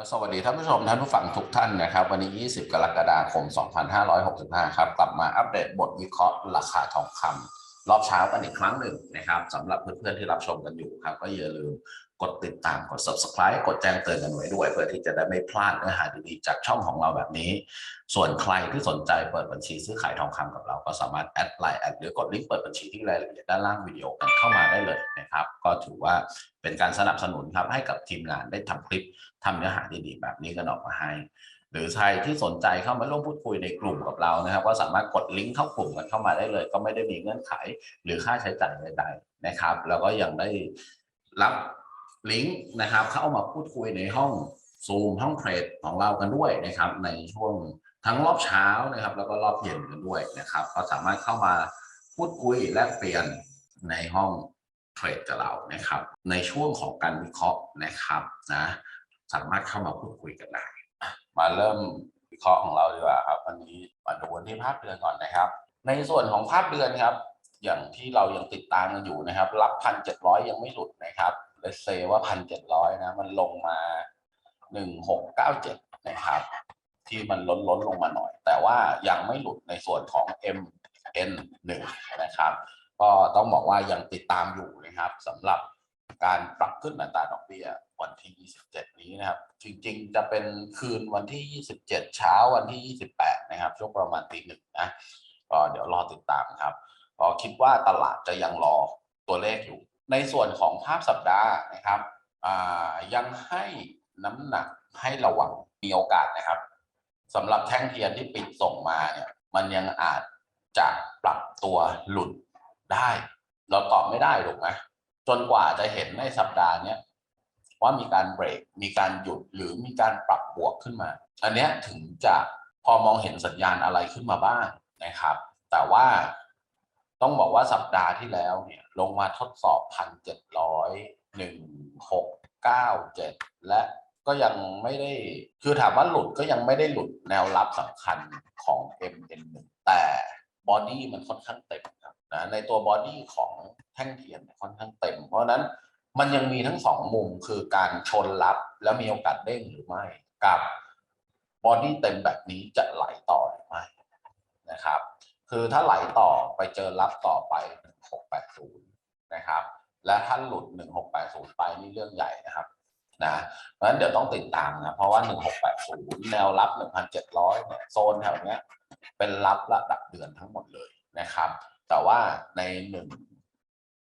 ก็สวัสดีท่านผู้ชมท่านผู้ฟังทุกท่านนะครับ วันนี้ 20 กรกฎาคม 2565 ครับ กลับมาอัปเดตบทวิเคราะห์ราคาทองคำ รอบเช้ากันอีกครั้งหนึ่งนะครับสำหรับเพื่อนๆที่รับชมกันอยู่ครับ ก็อย่าลืมกดติดตามกด subscribe กดแจ้งเตือนกันไว้ด้วย เพื่อที่จะได้ไม่พลาดเนื้อหาดีๆจากช่องของเราแบบนี้ ส่วนใครที่สนใจเปิดบัญชีซื้อขายทองคำกับเราก็สามารถแอดไลน์แอดหรือกดลิงก์เปิดบัญชีที่รายละเอียดด้านล่างวิดีโอกันเข้ามาได้เลยนะครับ ก็ถือว่าเป็นการสนับสนุนครับให้กับทีมงานได้ทำคลิปทำเนื้อหาดีๆแบบนี้กันออกมาให้ หรือใครที่สนใจเข้ามาร่วมพูดคุยในกลุ่มกับเรานะครับ ก็สามารถกดลิงก์เข้ากลุ่มกันเข้ามาได้เลย ก็ไม่ได้มีเงื่อนไขหรือค่าใช้จ่ายใดๆนะครับ แล้วก็ยังได้รับลิงก์นะครับ เข้ามาพูดคุยในห้องซูมห้องเทรดของเรากันด้วยนะครับ ในช่วงทั้งรอบเช้านะครับ แล้วก็รอบเย็นกันด้วยนะครับ ก็สามารถเข้ามาพูดคุยแลกเปลี่ยนในห้องเทรดกับเรานะครับ ในช่วงของการวิเคราะห์นะครับนะสามารถเข้ามาพูดคุยกันได้ มาเริ่มวิเคราะห์ของเราดีกว่าครับวันนี้มาดูวันที่ภาพเดือนก่อนนะครับ ในส่วนของภาพเดือนครับ อย่างที่เรายังติดตามกันอยู่นะครับ รับพันเจ็ดร้อยยังไม่หลุดนะครับเลเซว่าพันเจ็ดร้อยนะมันลงมาหนึ่งหกเก้าเจ็ดนะครับ ที่มันล้นล้นลงมาหน่อย แต่ว่ายังไม่หลุดในส่วนของ MN 1 นะครับ ก็ต้องบอกว่ายังติดตามอยู่นะครับสำหรับ การปรับขึ้นอัตราดอกเบี้ยวันที่ 27 นี้นะครับ จริงๆ จะเป็นคืนวันที่ 27 เช้าวันที่ 28 นะครับช่วงประมาณตีหนึ่งนะก็เดี๋ยวรอติดตามครับก็คิดว่าตลาดจะยังรอตัวเลขอยู่ ในส่วนของภาพสัปดาห์นะครับยังให้น้ำหนักให้ระวังมีโอกาสนะครับสำหรับแท่งเทียนที่ปิดส่งมาเนี่ยมันยังอาจจะปรับตัวหลุดได้ เราตอบไม่ได้ถูกไหม จนกว่าจะเห็นในสัปดาห์เนี้ยว่ามีการเบรก มีการหยุดหรือมีการปรับบวกขึ้นมา อันนี้ถึงจะพอมองเห็นสัญญาณอะไรขึ้นมาบ้างนะครับ แต่ว่าต้องบอกว่าสัปดาห์ที่แล้วเนี่ยลงมาทดสอบพันเจ็ดร้อยหนึ่งหกเก้าเจ็ดและก็ยังไม่ได้คือถามว่าหลุดก็ยังไม่ได้หลุดแนวรับสำคัญของ MN1 แต่บอดี้มันค่อนข้างเต็มครับนะในตัวบอดี้ของ ท่งเทียนเนี่ยค่อนข้างเต็ม เพราะนั้นมันยังมีทั้งสองมุมคือการชนรับแล้วมีโอกาสเด้งหรือไม่กับบอดี้เต็มแบบนี้จะไหลต่อหรือไม่นะครับ คือถ้าไหลต่อไปเจอรับต่อไป 1680 นะครับ และถ้าหลุด 1680 ไปนี่เรื่องใหญ่นะครับนะเพราะฉะนั้นเดี๋ยวต้องติดตามนะ เพราะว่า 1680 แนวรับ 1,700 เนี่ยโซนแถวเนี้ยเป็นรับระดับเดือนทั้งหมดเลยนะครับ แต่ว่าใน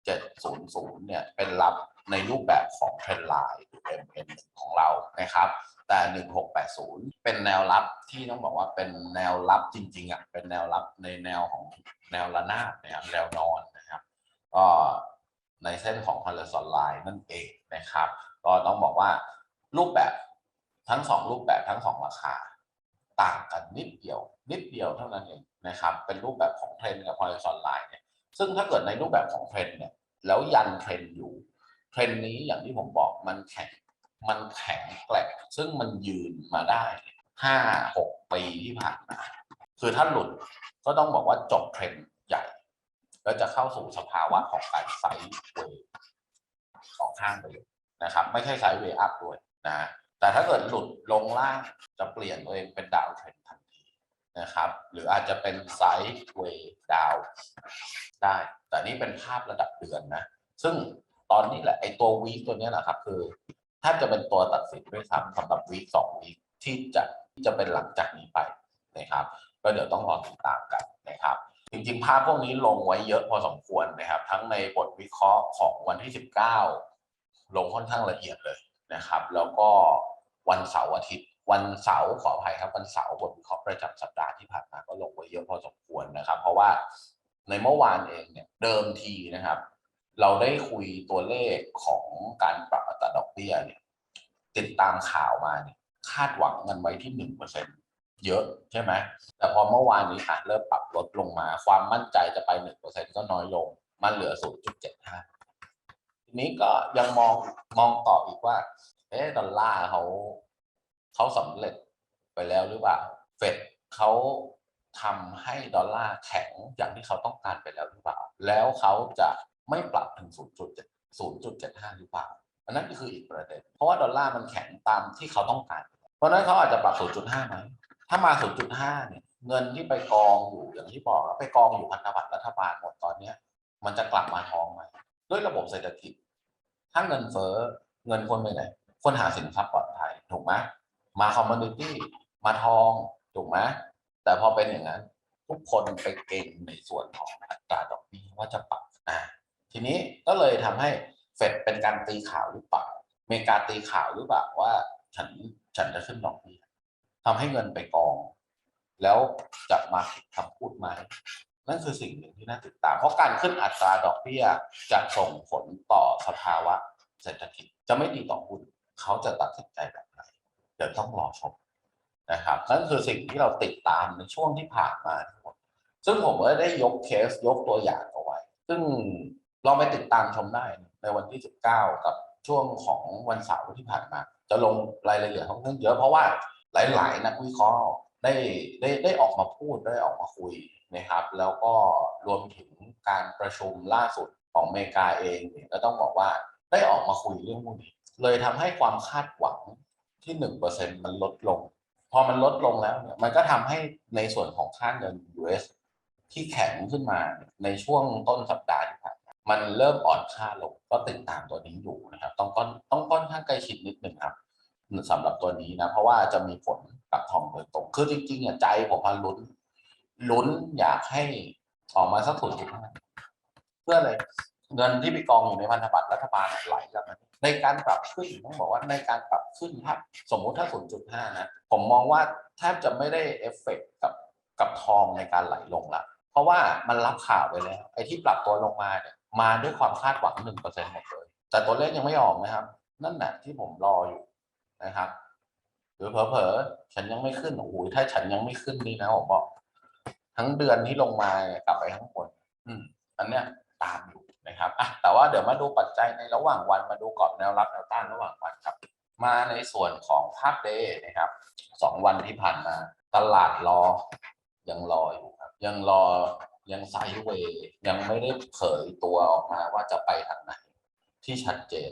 700 เนี่ยเป็นรับในรูปแบบของเทรนไลน์หรือ MN ของเรานะครับ แต่ 1680 เป็นแนวรับที่ต้องบอกว่าเป็นแนวรับจริงๆอะเป็นแนวรับในแนวของแนวระนาบนะครับแนวนอนนะครับก็ในเส้นของ horizontal line นั่นเองนะครับ ก็ต้องบอกว่ารูปแบบทั้งสองรูปแบบทั้งสองราคา ต่างกันนิดเดียว นิดเดียวเท่านั้นเองนะครับ เป็นรูปแบบของเทรนกับ horizontal line เนี่ย ซึ่งถ้าเกิดในรูปแบบของเทรนเนี่ยแล้วยันเทรนอยู่เทรนนี้อย่างที่ผมบอกมันแข็งมันแข็งแกร่งซึ่งมันยืนมาได้ห้าหกปีที่ผ่านมาคือถ้าหลุดก็ต้องบอกว่าจบเทรนใหญ่แล้วจะเข้าสู่สภาวะของการไซด์เวย์สองข้างไปเลยนะครับ ไม่ใช่ไซด์เวย์อัพด้วยนะแต่ถ้าเกิดหลุดลงล่างจะเปลี่ยนตัวเองเป็นดาวเทรนทัน นะครับ หรืออาจจะเป็นไซด์เวย์ดาวได้ แต่นี่เป็นภาพระดับเดือนนะ ซึ่งตอนนี้แหละไอตัววีคตัวนี้นะครับ คือถ้าจะเป็นตัวตัดสินด้วยซ้ำสำหรับวีคสองวีคที่จะที่จะเป็นหลังจากนี้ไปนะครับ ก็เดี๋ยวต้องรอติดตามกันนะครับ จริงๆ ภาพพวกนี้ลงไว้เยอะพอสมควรนะครับ ทั้งในบทวิเคราะห์ของวันที่ 19 ลงค่อนข้างละเอียดเลยนะครับ แล้วก็วันเสาร์อาทิตย์ วันเสาร์ขออภัยครับวันเสาร์บทวิเคราะห์ประจำสัปดาห์ที่ผ่านมาก็ลงไว้เยอะพอสมควรนะครับ เพราะว่าในเมื่อวานเองเนี่ยเดิมทีนะครับ เราได้คุยตัวเลขของการปรับอัตราดอกเบี้ยเนี่ยติดตามข่าวมาเนี่ยคาดหวังกันไว้ที่หนึ่งเปอร์เซ็นเยอะใช่ไหมแต่พอเมื่อวานนี้อะเริ่มปรับลดลงมา ความมั่นใจจะไปหนึ่งเปอร์เซ็นก็น้อยลงมันเหลือศูนย์จุดเจ็ดห้าทีนี้ก็ยังมองมองต่ออีกว่าเอ๊ะดอลลาร์เขา เขาสำเร็จไปแล้วหรือเปล่าเฟดเขาทำให้ดอลลาร์แข็งอย่างที่เขาต้องการไปแล้วหรือเปล่า แล้วเขาจะไม่ปรับถึง0.7 0.75 หรือเปล่า อันนั้นก็คืออีกประเด็น เพราะว่าดอลลาร์มันแข็งตามที่เขาต้องการ เพราะนั้นเขาอาจจะปรับ 0.5 ไหม ถ้ามา 0.5 เนี่ย เงินที่ไปกองอยู่อย่างที่บอกไปกองอยู่พันธบัตรรัฐบาลหมดตอนเนี้ยมันจะกลับมาทองไหมด้วยระบบเศรษฐกิจ ถ้าเงินเฟ้อเงินคนไปไหน คนหาสินทรัพย์ปลอดภัยถูกไหม มาคอมมูนิตี้มาทองถูกไหมแต่พอเป็นอย่างนั้น ทุกคนไปเก่งในส่วนของอัตราดอกเบี้ยว่าจะปรับอ่าทีนี้ก็เลยทำให้เฟดเป็นการตีข่าวหรือเปล่าอเมริกาตีข่าวหรือเปล่าว่าฉันฉันจะขึ้นดอกเบี้ยทำให้เงินไปกอง แล้วจะมาผิดคำพูดไหมนั่นคือสิ่งหนึ่งที่น่าติดตาม เพราะการขึ้นอัตราดอกเบี้ยจะส่งผลต่อสภาวะเศรษฐกิจจะไม่ดีต่อหุ้นเขาจะตัดสินใจแบบ ดี๋ยวต้องรอชมนะครับนั่นคือสิ่งที่เราติดตามในช่วงที่ผ่านมาทั้งหมดซึ่งผมก็ได้ยกเคสยกตัวอย่างเอาไว้ ซึ่งลองไปติดตามชมได้ในวันที่ 19 กับช่วงของวันเสาร์ที่ผ่านมา จะลงรายละเอียดค่อนข้างเยอะเพราะว่าหลาย ๆ นักวิเคราะห์ได้ได้ได้ออกมาพูดได้ออกมาคุยนะครับ แล้วก็รวมถึงการประชุมล่าสุดของอเมริกาเองเนี่ยก็ต้องบอกว่าได้ออกมาคุยเรื่องพวกนี้เลยทำให้ความคาดหวัง ที่หนึ่งเปอร์เซ็นมันลดลง พอมันลดลงแล้วเนี่ยมันก็ทำให้ในส่วนของค่าเงิน US ที่แข็งขึ้นมาในช่วงต้นสัปดาห์ที่ผ่านมามันเริ่มอ่อนค่าลงก็ติดตามตัวนี้อยู่นะครับ ต้องต้องต้องค่อนข้างใกล้ชิดนิดหนึ่งครับสำหรับตัวนี้นะ เพราะว่าจะมีผลกับทองโดยตรงคือจริงๆอะใจผมพันลุ้นลุ้นอยากให้ออกมาสักศูนจุดห้าเพื่ออะไร เงินที่ไปกองอยู่ในพันธบัตรรัฐบาลไหลกลับมาในการปรับขึ้นต้องบอกว่าในการปรับขึ้นถ้าสมมุติถ้า 0.5 นะ ผมมองว่าแทบจะไม่ได้เอฟเฟกต์กับกับทองในการไหลลงละเพราะว่ามันรับข่าวไปแล้ว ไอ้ที่ปรับตัวลงมาเนี่ยมาด้วยความคาดหวังหนึ่งเปอร์เซ็นต์หมดเลย แต่ตัวเลขยังไม่ออกนะครับ นั่นแหละที่ผมรออยู่นะครับ หรือเผลอๆฉันยังไม่ขึ้นโอ้โหถ้าฉันยังไม่ขึ้นนี่นะผมบอก ทั้งเดือนที่ลงมาเนี่ยกลับไปทั้งหมดอืมอันเนี้ยตามอยู่ นะครับอะแต่ว่าเดี๋ยวมาดูปัจจัยในระหว่างวันมาดูกรอบแนวรับแนวต้านระหว่างวันครับ มาในส่วนของภาพเดย์นะครับสองวันที่ผ่านมา ตลาดรอ ยังรออยู่ครับ ยังรอยังไซด์เวย์ยังไม่ได้เผยตัวออกมาว่าจะไปทางไหนที่ชัดเจน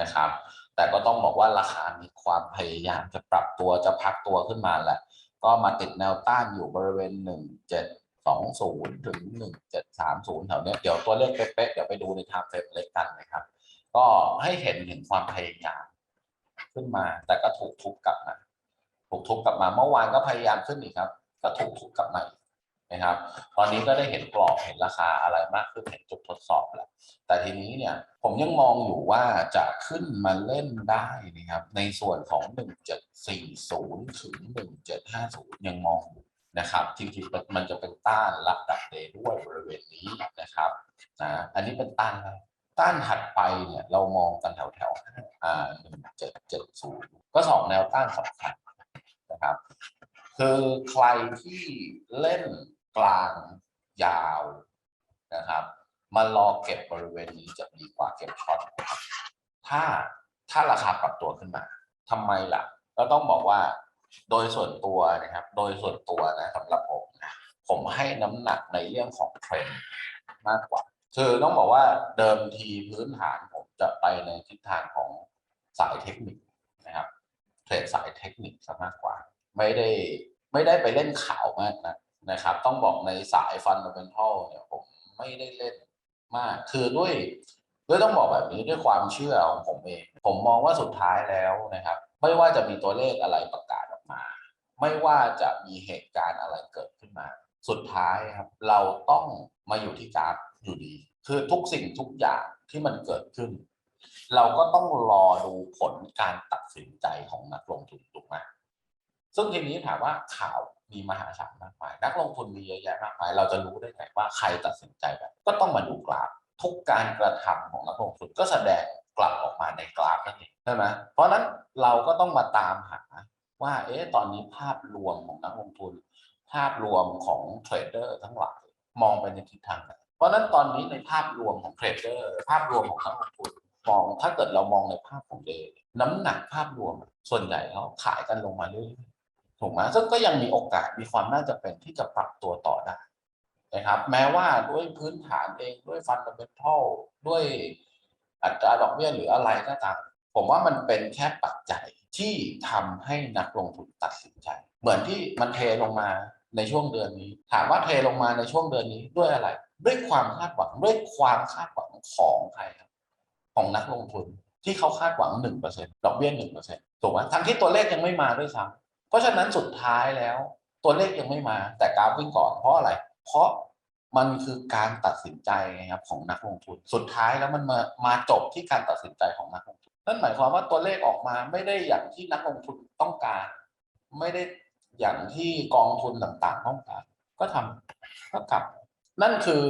นะครับ แต่ก็ต้องบอกว่าราคามีความพยายามจะปรับตัวจะพักตัวขึ้นมาแหละ ก็มาติดแนวต้านอยู่บริเวณ 20ถึง1730แถวเนี้ยเดี๋ยวตัวเลขเป๊ะๆเดี๋ยวไปดูในไทม์เฟรมเล็กกันนะครับ ก็ให้เห็นถึงความพยายามขึ้นมา แต่ก็ถูกทุบกลับมาถูกทุบกลับมาเมื่อวานก็พยายามขึ้นอีกครับก็ถูกทุบกลับมานะครับ ตอนนี้ก็ได้เห็นกรอบเห็นราคาอะไรมากขึ้นเห็นจุดทดสอบแล้วแต่ทีนี้เนี่ยผมยังมองอยู่ว่าจะขึ้นมาเล่นได้นะครับในส่วนของ 1740 ถึง 1750 ยังมองอยู่ นะครับจริงๆมันจะเป็นต้านรับดับเดย์ด้วยบริเวณนี้นะครับนะอันนี้เป็นต้านต้านถัดไปเนี่ยเรามองกันแถวแถวๆอ่า1770ก็สองแนวต้านสำคัญนะครับคือใครที่เล่นกลางยาวนะครับมารอเก็บบริเวณนี้จะดีกว่าเก็บช็อตถ้าถ้าราคาปรับตัวขึ้นมาทำไมล่ะ ก็ต้องบอกว่า โดยส่วนตัวนะครับ โดยส่วนตัวนะสำหรับผมนะผมให้น้ำหนักในเรื่องของเทรนด์มากกว่า คือต้องบอกว่าเดิมทีพื้นฐานผมจะไปในทิศทางของสายเทคนิคนะครับเทรดสายเทคนิคซะมากกว่า ไม่ได้ไม่ได้ไปเล่นข่าวมากนะนะครับ ต้องบอกในสายฟันดัมเบลทัลเนี่ยผมไม่ได้เล่นมาก คือด้วยด้วยต้องบอกแบบนี้ด้วยความเชื่อของผมเอง ผมมองว่าสุดท้ายแล้วนะครับ ไม่ว่าจะมีตัวเลขอะไรประกาศ มา ไม่ว่าจะมีเหตุการณ์อะไรเกิดขึ้นมา สุดท้ายครับเราต้องมาอยู่ที่กราฟอยู่ดี คือทุกสิ่งทุกอย่างที่มันเกิดขึ้น เราก็ต้องรอดูผลการตัดสินใจของนักลงทุนถูกไหมซึ่งทีนี้ถามว่าข่าวมีมหาศาลมากมาย นักลงทุนมีเยอะแยะมากมาย เราจะรู้ได้ไงว่าใครตัดสินใจแบบ ก็ต้องมาดูกราฟทุกการกระทำของนักลงทุนก็แสดงกลับออกมาในกราฟนั่นเองใช่ไหมเพราะนั้นเราก็ต้องมาตามหา ว่าเอ๊ะตอนนี้ภาพรวมของนักลงทุน ภาพรวมของเทรดเดอร์ทั้งหลายมองไปในทิศทางไหนเพราะนั้นตอนนี้ในภาพรวมของเทรดเดอร์ภาพรวมของนักลงทุนมองถ้าเกิดเรามองในภาพของเดย์น้ำหนักภาพรวมส่วนใหญ่เขาขายกันลงมาเรื่อยๆถูกไหมซึ่งก็ยังมีโอกาสมีความน่าจะเป็นที่จะปรับตัวต่อได้นะครับ แม้ว่าด้วยพื้นฐานเองด้วยฟันดัมเบลทัลด้วยอัตราดอกเบี้ยหรืออะไรก็ตามผมว่ามันเป็นแค่ปัจจัย ที่ทำให้นักลงทุนตัดสินใจ เหมือนที่มันเทลงมาในช่วงเดือนนี้ ถามว่าเทลงมาในช่วงเดือนนี้ด้วยอะไร ด้วยความคาดหวังด้วยความคาดหวังของใครครับของนักลงทุนที่เขาคาดหวังหนึ่งเปอร์เซ็นต์ดอกเบี้ยหนึ่งเปอร์เซ็นต์ถูกไหมทั้งที่ตัวเลขยังไม่มาด้วยซ้ำเพราะฉะนั้นสุดท้ายแล้ว ตัวเลขยังไม่มาแต่กราฟวิ่งก่อนเพราะอะไร เพราะมันคือการตัดสินใจไงครับของนักลงทุน สุดท้ายแล้วมันมามาจบที่การตัดสินใจของนักลงทุน นั่นหมายความว่าตัวเลขออกมาไม่ได้อย่างที่นักลงทุนต้องการ ไม่ได้อย่างที่กองทุนต่างๆต้องการ ก็ทำก็กลับ นั่นคือ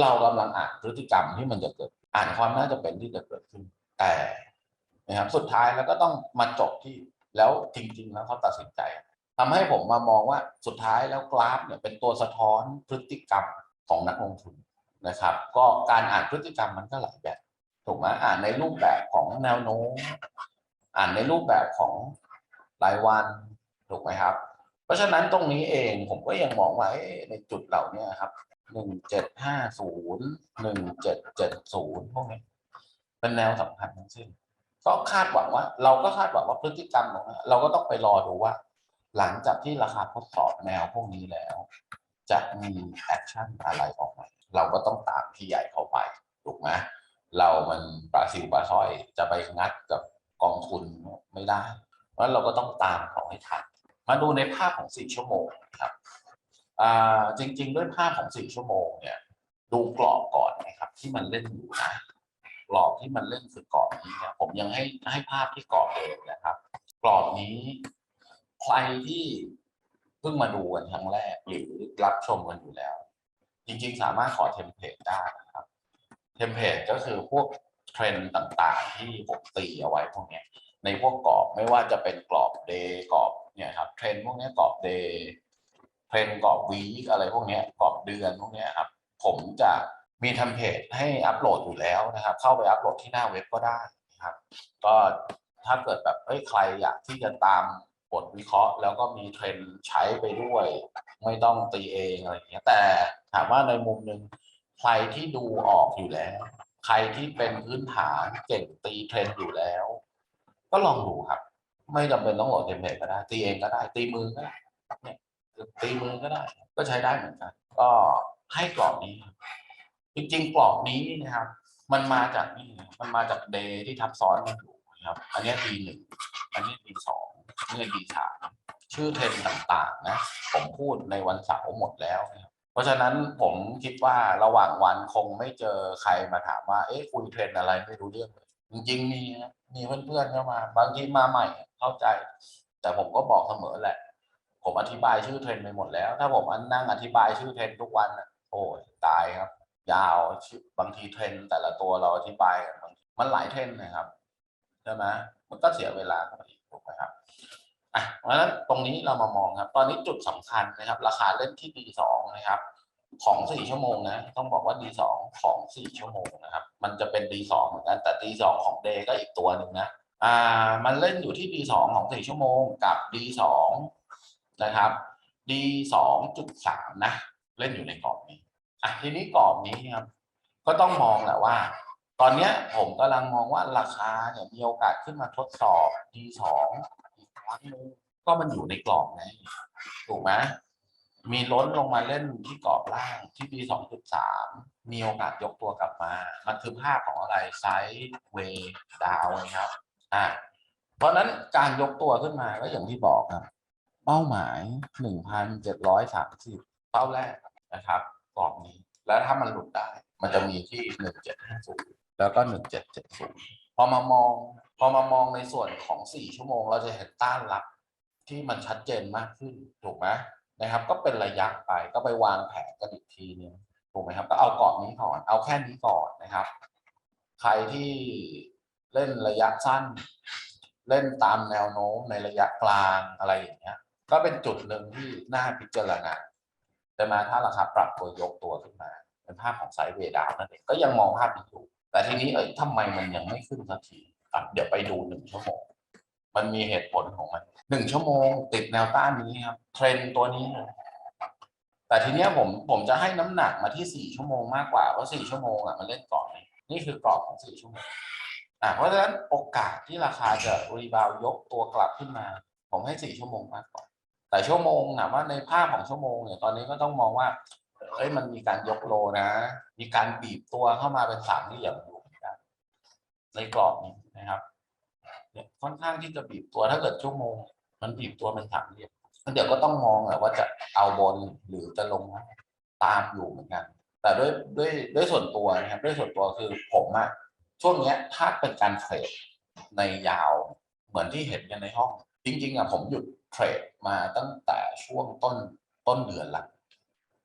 เรากำลังอ่านพฤติกรรมที่มันจะเกิด อ่านความน่าจะเป็นที่จะเกิดขึ้น แต่นะครับสุดท้ายแล้วก็ต้องมาจบที่แล้วจริง ๆ แล้วเขาตัดสินใจทำให้ผมมามองว่าสุดท้ายแล้วกราฟเนี่ยเป็นตัวสะท้อนพฤติกรรมของนักลงทุนนะครับ ก็การอ่านพฤติกรรมมันก็หลายแบบ ถูกไหมอ่านในรูปแบบของแนวโน้มอ่านในรูปแบบของรายวันถูกไหมครับ เพราะฉะนั้นตรงนี้เองผมก็ยังมองว่าในจุดเหล่านี้ครับหนึ่งเจ็ดห้าศูนย์หนึ่งเจ็ดเจ็ดศูนย์พวกนี้เป็นแนวสำคัญทั้งสิ้นก็คาดหวังว่า เราก็คาดหวังว่าพฤติกรรมของเราก็ต้องไปรอดูว่า หลังจากที่ราคาทดสอบแนวพวกนี้แล้ว จะมีแอคชั่นอะไรออกมาเราก็ต้องตามพี่ใหญ่เข้าไปถูกไหม เรามันปลาซิวปลาสร้อยจะไปงัดกับกองทุนไม่ได้ เพราะเราก็ต้องตามเขาให้ทัน มาดูในภาพของสี่ชั่วโมงครับจริง ๆ ด้วยภาพของสี่ชั่วโมงเนี่ยดูกรอบก่อนนะครับ ที่มันเล่นอยู่นะกรอบที่มันเล่นคือกรอบนี้นะผมยังให้ให้ภาพที่กรอบเดิมนะครับ กรอบนี้ใครที่เพิ่งมาดูกันครั้งแรกหรือรับชมกันอยู่แล้ว จริง ๆ สามารถขอเทมเพลตได้นะครับ เทมเพลตก็คือพวกเทรนด์ต่างๆ ที่ผมตีเอาไว้พวกเนี้ยในพวกกรอบไม่ว่าจะเป็นกรอบเดย์กรอบเนี่ยครับเทรนด์พวกเนี้ยกรอบเดย์เทรนด์กรอบวีคอะไรพวกเนี้ยกรอบเดือนพวกเนี้ยครับผมจะมีเทมเพลตให้อัปโหลดอยู่แล้วนะครับ เข้าไปอัปโหลดที่หน้าเว็บก็ได้นะครับ ก็ถ้าเกิดแบบเอ้ยใครอยากที่จะตามบทวิเคราะห์ แล้วก็มีเทรนด์ใช้ไปด้วย ไม่ต้องตีเองอะไรอย่างเงี้ยแต่ถามว่าในมุมหนึ่ง ใครที่ดูออกอยู่แล้ว ใครที่เป็นพื้นฐานเก่งตีเทรนด์อยู่แล้ว ก็ลองดูครับ ไม่จำเป็นต้องโหลดเทมเพลตก็ได้ ตีเองก็ได้ ตีมือก็ได้เนี่ยตีมือก็ได้ ก็ใช้ได้เหมือนกัน ก็ให้กรอบนี้ จริงๆกรอบนี้นะครับ มันมาจากนี่มันมาจากเดย์ที่ทับซ้อนกันอยู่นะครับ อันนี้ดีหนึ่งอันนี้ดีสองนี่ดีสามชื่อเทรนด์ต่างๆนะ ผมพูดในวันเสาร์หมดแล้วนะครับ ราะฉะนั้นผมคิดว่าระหว่างวันคงไม่เจอใครมาถามว่า เอ๊ะคุยเทรนอะไรไม่รู้เรื่องเลยจริงๆมีมีเพื่อนๆเข้ามา บางทีมาใหม่เข้าใจ แต่ผมก็บอกเสมอแหละ ผมอธิบายชื่อเทรนไปหมดแล้ว ถ้าผมนั่งอธิบายชื่อเทรนทุกวันโอ้ยตายครับ ยาวบางทีเทรนแต่ละตัวเราอธิบายบางทีมันหลายเทรนนะครับใช่ไหมมันก็เสียเวลาเข้าไปอีกถูกไหมครับ อะเพราะฉะนั้นตรงนี้เรามามองครับ ตอนนี้จุดสำคัญนะครับ ราคาเล่นที่ D2 นะครับ ของสี่ชั่วโมงนะ ต้องบอกว่า D2 ของสี่ชั่วโมงนะครับ มันจะเป็น D2 เหมือนกันแต่ D2 ของ Day ก็อีกตัวหนึ่งนะอ่ามันเล่นอยู่ที่ D2 ของสี่ชั่วโมงกับ D2 นะครับ D2 จุดสามนะเล่นอยู่ในกรอบนี้อะทีนี้กรอบนี้ครับ ก็ต้องมองแหละว่า ตอนเนี้ยผมกำลังมองว่าราคาเนี่ยมีโอกาสขึ้นมาทดสอบ D2 อี ก็มันอยู่ในกรอบไงถูกไหมมีล้นลงมาเล่นที่กรอบล่างที่ D2 จุดสามมีโอกาสยกตัวกลับมา มันคือภาพของอะไรไซด์เวย์ดาวครับอะเพราะฉะนั้นการยกตัวขึ้นมาก็อย่างที่บอกครับ เป้าหมายหนึ่งพันเจ็ดร้อยสามสิบเป้าแรกนะครับกรอบนี้ แล้วถ้ามันหลุดได้ มันจะมีที่หนึ่งเจ็ดห้าศูนย์แล้วก็หนึ่งเจ็ดเจ็ดศูนย์พอมามอง พอมามองในส่วนของสี่ชั่วโมง เราจะเห็นต้านรับที่มันชัดเจนมากขึ้นถูกไหมนะครับ ก็เป็นระยะไปก็ไปวางแผนกันอีกทีนึงถูกไหมครับ ก็เอากรอบนี้ก่อน เอาแค่นี้ก่อนนะครับ ใครที่เล่นระยะสั้น เล่นตามแนวโน้มในระยะกลางอะไรอย่างเงี้ย ก็เป็นจุดหนึ่งที่น่าพิจารณาแต่มาถ้าราคาปรับตัวยกตัวขึ้นมาเป็นภาพของไซด์เวดาวนั่นเองก็ยังมองภาพนี้อยู่แต่ทีนี้เอ้ยทำไมมันยังไม่ขึ้นสักที อะเดี๋ยวไปดูหนึ่งชั่วโมง มันมีเหตุผลของมันหนึ่งชั่วโมง ติดแนวต้านนี้ครับ เทรนตัวนี้เลยแต่ทีเนี้ยผมผมจะให้น้ำหนักมาที่สี่ชั่วโมงมากกว่าเพราะสี่ชั่วโมงอะมันเล่นก่อนนี่นี่คือกรอบของสี่ชั่วโมงอะเพราะฉะนั้นโอกาสที่ราคาจะรีบาวยกตัวกลับขึ้นมา ผมให้สี่ชั่วโมงมากกว่า แต่ชั่วโมงถามว่าในภาพของชั่วโมงเนี่ยตอนนี้ก็ต้องมองว่าเอ้ยมันมีการยกโลนะ มีการบีบตัวเข้ามาเป็นสามเหลี่ยมอยู่เหมือนกัน ในกรอบนี้นะครับค่อนข้างที่จะบีบตัวถ้าเกิดชั่วโมง มันบีบตัวเป็นสามเหลี่ยมเดี๋ยวก็ต้องมองแหละว่าจะเอาบนหรือจะลงตามอยู่เหมือนกัน แต่ด้วยด้วยด้วยส่วนตัวนะครับด้วยส่วนตัวคือผมอะช่วงเนี้ยถ้าเป็นการเทรดในยาวเหมือนที่เห็นกันในห้อง จริง ๆอะผมหยุดเทรดมาตั้งแต่ช่วงต้นต้นเดือนละ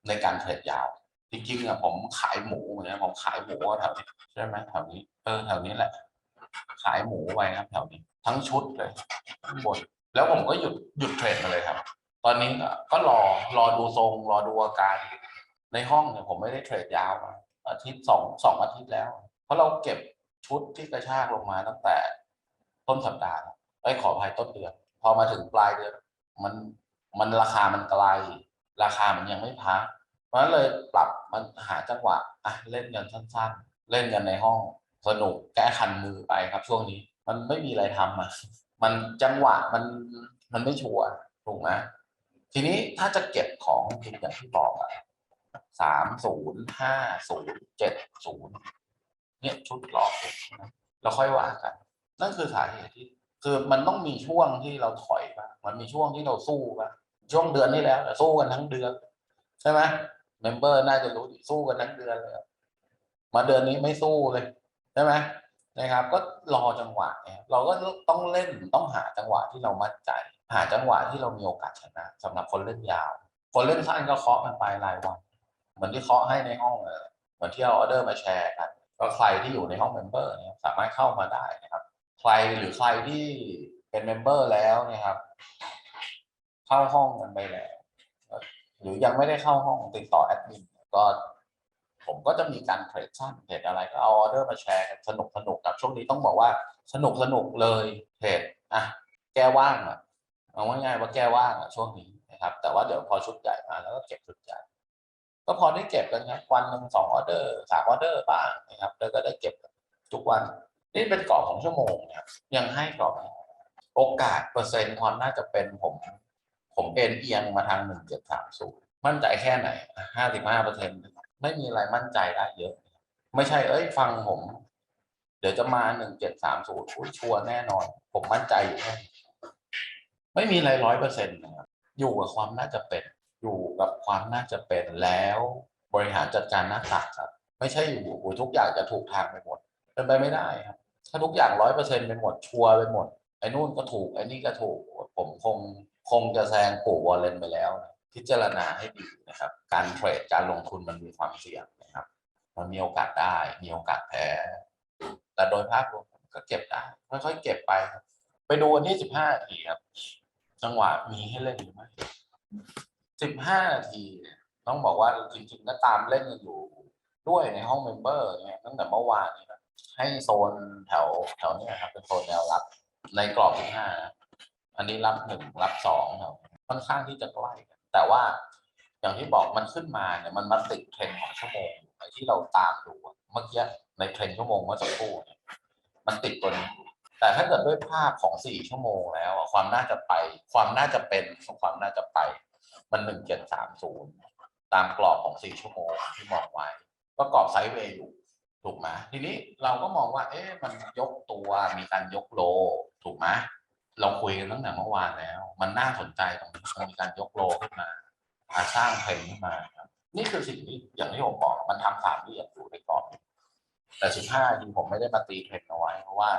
ในการเทรดยาว จริงๆอะผมขายหมูเนี่ยผมขายหมูแถวนี้ใช่ไหมแถวนี้เออแถวนี้แหละ ขายหมูไปครับแถวนี้ ทั้งชุดเลยข้างบนแล้วผมก็หยุดหยุดเทรดมาเลยครับ ตอนนี้ก็รอรอดูทรง รอดูอาการ ในห้องเนี่ยผมไม่ได้เทรดยาวมาอาทิตย์สองสองอาทิตย์แล้ว เพราะเราเก็บชุดที่กระชากลงมาตั้งแต่ต้นสัปดาห์ไอ้ขออภัยต้นเดือน พอมาถึงปลายเดือนมันมันราคามันไกล ราคามันยังไม่พัก ราะนั้นเลยปรับมันหาจังหวะอะเล่นกันสั้นๆ เล่นกันในห้องสนุกแก้คันมือไปครับช่วงนี้ มันไม่มีอะไรทำอะมันจังหวะมันมันไม่ชัวร์ถูกไหมทีนี้ถ้าจะเก็บของจริงอย่างที่บอกอะสามศูนย์ห้าศูนย์เจ็ดศูนย์เนี่ยชุดกรอบเนี่ยนะแล้วค่อยว่ากัน นั่นคือสาเหตุที่ คือมันต้องมีช่วงที่เราถอยบ้างมันมีช่วงที่เราสู้บ้างช่วงเดือนนี้แล้วสู้กันทั้งเดือนใช่ไหม เมมเบอร์น่าจะรู้สู้กันทั้งเดือนเลยมาเดือนนี้ไม่สู้เลยใช่ไหมนะครับ ก็รอจังหวะเนี่ยเราก็ต้องเล่นต้องหาจังหวะที่เรามั่นใจ หาจังหวะที่เรามีโอกาสชนะสำหรับคนเล่นยาว คนเล่นสั้นก็เคาะกันไปรายวันเหมือนที่เคาะให้ในห้องเออเหมือนที่เอาออเดอร์มาแชร์กันก็ใครที่อยู่ในห้องเมมเบอร์เนี่ยสามารถเข้ามาได้นะครับ ใครหรือใครที่เป็นเมมเบอร์แล้วนะครับ เข้าห้องกันไปแล้ว หรือยังไม่ได้เข้าห้องติดต่อแอดมินก็ผมก็จะมีการเทรดสั้นเทรดอะไรก็เอาออเดอร์มาแชร์กันสนุกสนุกกับช่วงนี้ต้องบอกว่าสนุกสนุกเลยเทรดอะแก้ว่างอะเอาง่ายๆว่าแก้ว่างอะช่วงนี้นะครับ แต่ว่าเดี๋ยวพอชุดใหญ่มาแล้วก็เก็บชุดใหญ่ก็พอได้เก็บกันครับวันหนึ่งสองออเดอร์สามออเดอร์บ้างนะครับ แล้วก็ได้เก็บทุกวันนี่เป็นกรอบของชั่วโมงนะครับยังให้กรอบโอกาสเปอร์เซ็นต์ความน่าจะเป็นผม ผมเอ็นเอียงมาทางหนึ่งเจ็ดสามศูนย์มั่นใจแค่ไหนห้าสิบห้าเปอร์เซ็นต์ไม่มีอะไรมั่นใจได้เยอะ ไม่ใช่เอ้ยฟังผม เดี๋ยวจะมาหนึ่งเจ็ดสามศูนย์ชัวร์แน่นอน ผมมั่นใจอยู่แค่ไม่มีอะไรร้อยเปอร์เซ็นต์นะครับอยู่กับความน่าจะเป็น อยู่กับความน่าจะเป็นแล้ว บริหารจัดการหน้าตักครับ ไม่ใช่อยู่ทุกอย่างจะถูกทางไปหมดเป็นไปไม่ได้ครับ ถ้าทุกอย่างร้อยเปอร์เซ็นต์ไปหมดชัวร์ไปหมดไอ้นู่นก็ถูกไอ้นี่ก็ถูกผมคง คงจะแซงปู่วอลเลนไปแล้ว พิจารณาให้ดีนะครับ การเทรดการลงทุนมันมีความเสี่ยงนะครับ มันมีโอกาสได้มีโอกาสแพ้แต่โดยภาพรวมก็เก็บได้ค่อยๆเก็บไปครับไปดูวันที่สิบห้านาทีครับ จังหวะมีให้เล่นหรือไม่สิบห้านาทีเนี่ยต้องบอกว่าจริงๆก็ตามเล่นกันอยู่ด้วยในห้องเมมเบอร์เนี่ยตั้งแต่เมื่อวานนี้นะให้โซนแถวแถวนี้ครับเป็นโซนแนวรับในกรอบสิบห้า อันนี้รับหนึ่งรับสองครับ ค่อนข้างที่จะใกล้กันแต่ว่าอย่างที่บอกมันขึ้นมาเนี่ยมันมาติดเทรนของชั่วโมงไอ้ที่เราตามดูเมื่อกี้ในเทรนชั่วโมงเมื่อสักครู่เนี่ยมันติดตัวนี้แต่ถ้าเกิดด้วยภาพของสี่ชั่วโมงแล้วความน่าจะไป ความน่าจะเป็นความน่าจะไป มันหนึ่งเจ็ดสามศูนย์ตามกรอบของสี่ชั่วโมงที่มองไว้ก็กรอบไซด์เวย์อยู่ถูกไหมทีนี้เราก็มองว่า เอ๊ะมันยกตัวมีการยกโล ถูกไหม เราคุยกันตั้งแต่เมื่อวานแล้ว มันน่าสนใจตรงนี้มันมีการยกโลขึ้นมามาสร้างเทรนด์ขึ้นมาครับ นี่คือสิ่งที่อย่างที่ผมบอกมันทำสามเหลี่ยมอยู่ในกรอบแต่สิบห้าจริงผมไม่ได้มาตีเทรนด์เอาไว้เพราะว่า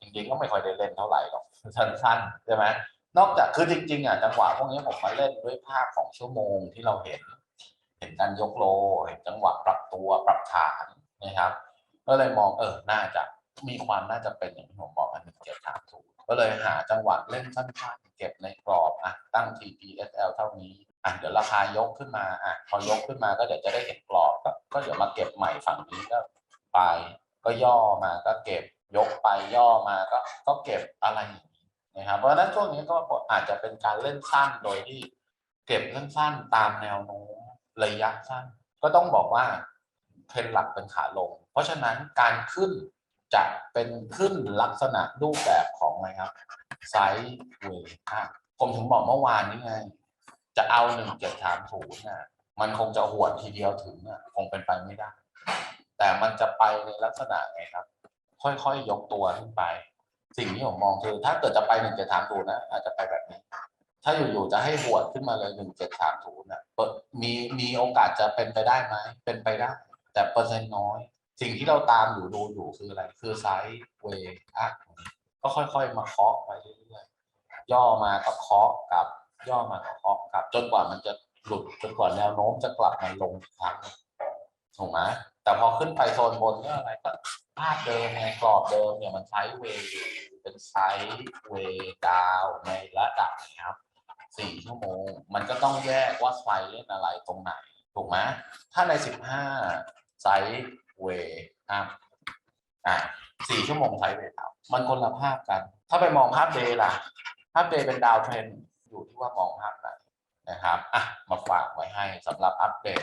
จริงๆก็ไม่ค่อยได้เล่นเท่าไหร่หรอกสั้นๆใช่ไหมนอกจากคือจริงๆอะจังหวะพวกนี้ผมมาเล่นด้วยภาพของชั่วโมงที่เราเห็น เห็นการยกโลเห็นจังหวะปรับตัวปรับฐานนะครับ ก็เลยมองเออน่าจะมีความน่าจะเป็นอย่างที่ผมบอกอันหนึ่งเจ็ดสามศูนย์ ก็เลยหาจังหวะเล่นสั้นๆเก็บในกรอบอะตั้ง TPSL เท่านี้อะเดี๋ยวราคายกขึ้นมาอะพอยกขึ้นมาก็เดี๋ยวจะได้เห็นกรอบก็ก็เดี๋ยวมาเก็บใหม่ฝั่งนี้ก็ไปก็ย่อมาก็เก็บยกไปย่อมาก็ก็เก็บอะไรอย่างนี้นะครับเพราะฉะนั้นช่วงนี้ก็อาจจะเป็นการเล่นสั้นโดยที่เก็บสั้นๆตามแนวโน้มระยะสั้น ก็ต้องบอกว่าเทรนด์หลักเป็นขาลง เพราะฉะนั้นการขึ้น จะเป็นขึ้นลักษณะรูปแบบของอะไรครับไซด์เวย์อะผมถึงบอกเมื่อวานนี้ไง จะเอาหนึ่งเจ็ดสามศูนย์น่ะมันคงจะหวดทีเดียวถึงอะคงเป็นไปไม่ได้ แต่มันจะไปในลักษณะไงครับ ค่อยๆยกตัวขึ้นไป สิ่งที่ผมมองคือ ถ้าเกิดจะไปหนึ่งเจ็ดสามศูนย์นะอาจจะไปแบบนี้ ถ้าอยู่ๆจะให้หวดขึ้นมาเลยหนึ่งเจ็ดสามศูนย์อะมีมีโอกาสจะเป็นไปได้ไหมเป็นไปได้ แต่เปอร์เซ็นต์น้อย สิ่งที่เราตามอยู่ดูอยู่คืออะไร คือไซด์เวย์อัพก็ค่อยๆ มาเคาะไปเรื่อยๆ ย่อมาก็เคาะกลับ ย่อมาก็เคาะกลับ จนกว่ามันจะหลุดจนกว่าแนวโน้มจะกลับมาลงครั้งถูกไหมแต่พอขึ้นไปโซนบนก็อะไรก็ภาพเดิมไงกรอบเดิมเนี่ยมันไซด์เวย์เป็นไซด์เวย์ดาวในระดับนะครับสี่ชั่วโมง มันก็ต้องแยกว่าไฟเล่นอะไรตรงไหน ถูกไหมถ้าในสิบห้าไซด์ เวย์อัพอะสี่ชั่วโมงไซด์เวย์อัพมันคนละภาพกัน ถ้าไปมองภาพเดย์ล่ะ ภาพเดย์เป็นดาวเทรนอยู่ที่ว่ามองภาพไหนนะครับอะมาฝากไว้ให้สำหรับอัปเดต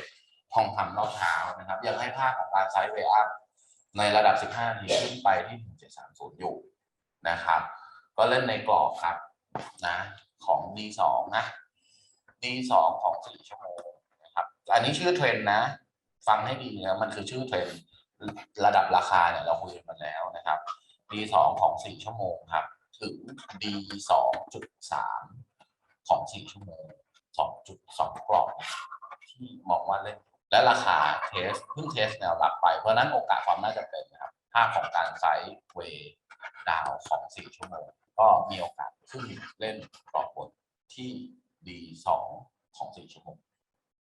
ทองคำรอบเช้านะครับ ยังให้ภาพของการไซด์เวย์อัพในระดับ 15ทีขึ้นไปที่ 1730 อยู่นะครับ ก็เล่นในกรอบครับนะของ D2 นะ D2 ของ 4 ชั่วโมงนะครับ อันนี้ชื่อเทรนนะ ฟังให้ดีนะมันคือชื่อเทรนระดับราคาเนี่ยเราคุยกันมาแล้วนะครับ D2 ของ 4 ชั่วโมงครับ ถึง D2.3 ของ 4 ชั่วโมง 2.2กรอบที่มองว่าเล่นและราคาเทสเพิ่งเทสแนวรับไป เพราะนั้นโอกาสความน่าจะเป็นนะครับภาพของการไซด์เวดาวของ 4 ชั่วโมง ก็มีโอกาสขึ้นเล่นกรอบบนที่ D2 ของ 4 ชั่วโมง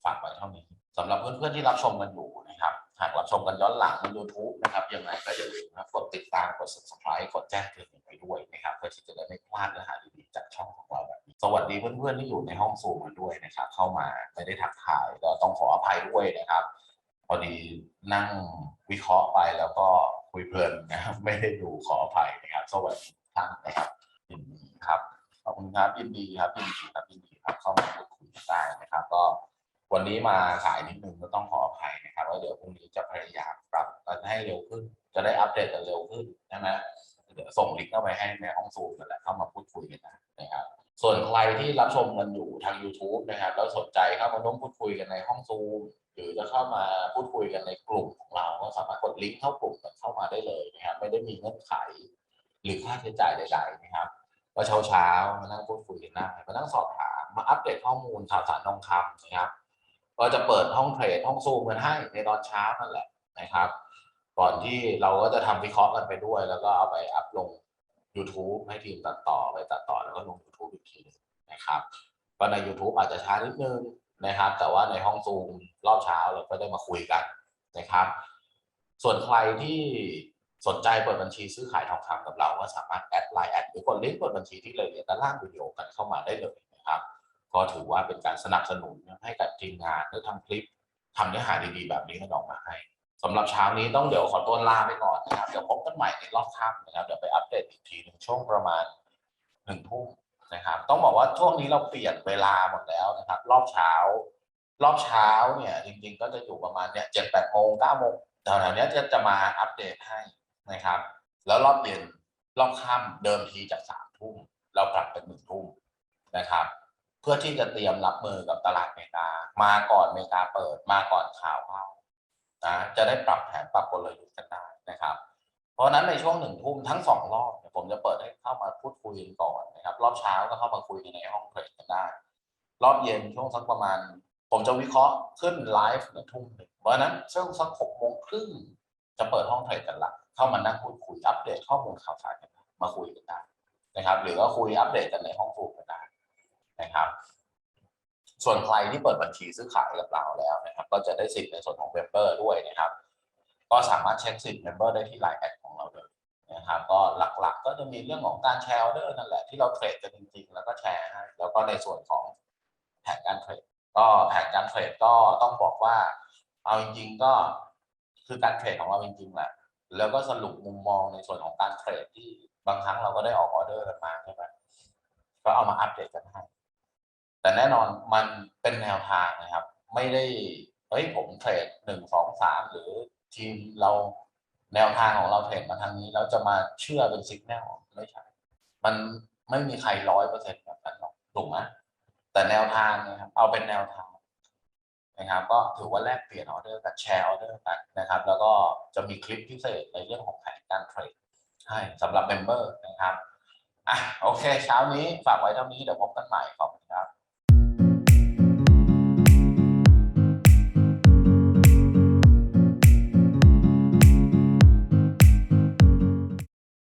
ฝากไว้เท่านี้ สำหรับเพื่อนๆที่รับชมกันอยู่นะครับ หากรับชมกันย้อนหลังบน YouTube นะครับยังไงก็อย่าลืมนะกดติดตามกด subscribe กดแจ้งเตือนกันไปด้วยนะครับเพื่อที่จะได้ไม่พลาดเนื้อหาดีๆจากช่องของเราแบบนี้สวัสดีเพื่อนๆที่อยู่ในห้องซูมกันด้วยนะครับ เข้ามาไม่ได้ทักทายก็ต้องขออภัยด้วยนะครับ พอดีนั่งวิเคราะห์ไปแล้วก็คุยเพลินนะครับไม่ได้ดูขออภัยนะครับ สวัสดีท่านนะครับยินดีครับขอบคุณครับยินดีครับยินดีครับยินดีครับเข้ามาพูดคุยได้นะครับ ก็ วันนี้มาสายนิดนึงก็ต้องขออภัยนะครับว่าเดี๋ยวพรุ่งนี้จะพยายามปรับกันให้เร็วขึ้น จะได้อัปเดตกันเร็วขึ้นใช่ไหมเดี๋ยวส่งลิงก์เข้าไปให้ในห้องซูมกันแหละเข้ามาพูดคุยกันนะนะครับ ส่วนใครที่รับชมกันอยู่ทาง YouTube นะครับ แล้วสนใจเข้ามาร่วมพูดคุยกันในห้องซูมหรือจะเข้ามาพูดคุยกันในกลุ่มของเราก็สามารถกดลิงก์เข้ากลุ่มกันเข้ามาได้เลยนะครับไม่ได้มีเงื่อนไข หรือค่าใช้จ่ายใด ๆ นะครับก็เช้าเช้ามานั่งพูดคุยกันได้มานั่งสอบถามมาอัปเดตข้อมูลข่าวสารทองคำนะครับ ก็จะเปิดห้องเทรดห้องซูมกันให้ในตอนเช้านั่นแหละนะครับ ก่อนที่เราก็จะทำวิเคราะห์กันไปด้วย แล้วก็เอาไปอัพลง YouTube ให้ทีมตัดต่อไปตัดต่อแล้วก็ลง YouTube อีกทีนึงนะครับก็ใน YouTube อาจจะช้านิดนึงนะครับ แต่ว่าในห้องซูมรอบเช้าเราก็ได้มาคุยกันนะครับ ส่วนใครที่สนใจเปิดบัญชีซื้อขายทองคำกับเราก็สามารถแอดไลน์แอดหรือกดลิงก์เปิดบัญชีที่เลยด้านล่างวิดีโอกันเข้ามาได้เลยนะครับ ก็ถือว่าเป็นการสนับสนุนให้กับทีมงานได้ทำคลิปทำเนื้อหาดีๆ แบบนี้ให้ออกมาให้สำหรับเช้านี้ต้องเดี๋ยวขอตัวลาไปก่อนนะครับ เดี๋ยวพบกันใหม่ในรอบค่ำนะครับ เดี๋ยวไปอัปเดตอีกทีหนึ่งช่วงประมาณหนึ่งทุ่มนะครับ ต้องบอกว่าช่วงนี้เราเปลี่ยนเวลาหมดแล้วนะครับ รอบเช้า รอบเช้าเนี่ยจริง ๆ ก็จะอยู่ประมาณเนี่ยเจ็ดแปดโมงเก้าโมงแถวๆเนี้ยจะจะมาอัปเดตให้นะครับ แล้วรอบเย็นรอบค่ำเดิมทีจากสามทุ่มเราปรับเป็นหนึ่งทุ่มนะครับ พื่อที่จะเตรียมรับมือกับตลาดเมกา มาก่อนเมกาเปิด มาก่อนข่าวเข้านะจะได้ปรับแผนปรับกลยุทธ์กันได้นะครับ เพราะนั้นในช่วงหนึ่งทุ่มทั้งสองรอบผมจะเปิดให้เข้ามาพูดคุยกันก่อนนะครับ รอบเช้าก็เข้ามาคุยกันในห้องเทรดกันได้ รอบเย็นช่วงสักประมาณ ผมจะวิเคราะห์ขึ้นไลฟ์ในทุ่มหนึ่งเพราะนั้นช่วงสักหกโมงครึ่งจะเปิดห้องเทรดกันละเข้ามานั่งพูดคุยอัปเดตข้อมูลข่าวสารกันมาคุยกันได้นะครับ หรือว่าคุยอัปเดตกันในห้องฟูกันได้ นะครับ ส่วนใครที่เปิดบัญชีซื้อขายกับเราแล้วนะครับ ก็จะได้สิทธิ์ในส่วนของเมมเบอร์ด้วยนะครับ ก็สามารถเช็คสิทธิ์เมมเบอร์ได้ที่ไลน์แอดของเราเลยนะครับ ก็หลักๆ ก็จะมีเรื่องของการแชร์ออเดอร์นั่นแหละที่เราเทรดกันจริงๆ แล้วก็แชร์ให้แล้วก็ในส่วนของแผนการเทรดก็แผนการเทรดก็ต้องบอกว่า เอาจริงๆก็คือการเทรดของเราจริงๆแหละแล้วก็สรุปมุมมองในส่วนของการเทรดที่บางครั้งเราก็ได้ออกออเดอร์กันมาใช่ไหมก็เอามาอัปเดตกันให้ แต่แน่นอนมันเป็นแนวทางนะครับ ไม่ได้เฮ้ยผมเทรดหนึ่งสองสามหรือทีมเราแนวทางของเราเทรดมาทางนี้แล้วจะมาเชื่อเป็นสิกแนลไม่ใช่ มันไม่มีใครร้อยเปอร์เซ็นต์แบบนั้นหรอกถูกไหมแต่แนวทางนะครับ เอาเป็นแนวทางนะครับ ก็ถือว่าแลกเปลี่ยนออเดอร์กันแชร์ออเดอร์กันนะครับ แล้วก็จะมีคลิปพิเศษในเรื่องของแผนการเทรดให้สำหรับเมมเบอร์นะครับอะโอเค เช้านี้ฝากไว้เท่านี้เดี๋ยวพบกันใหม่ขอบคุณครับ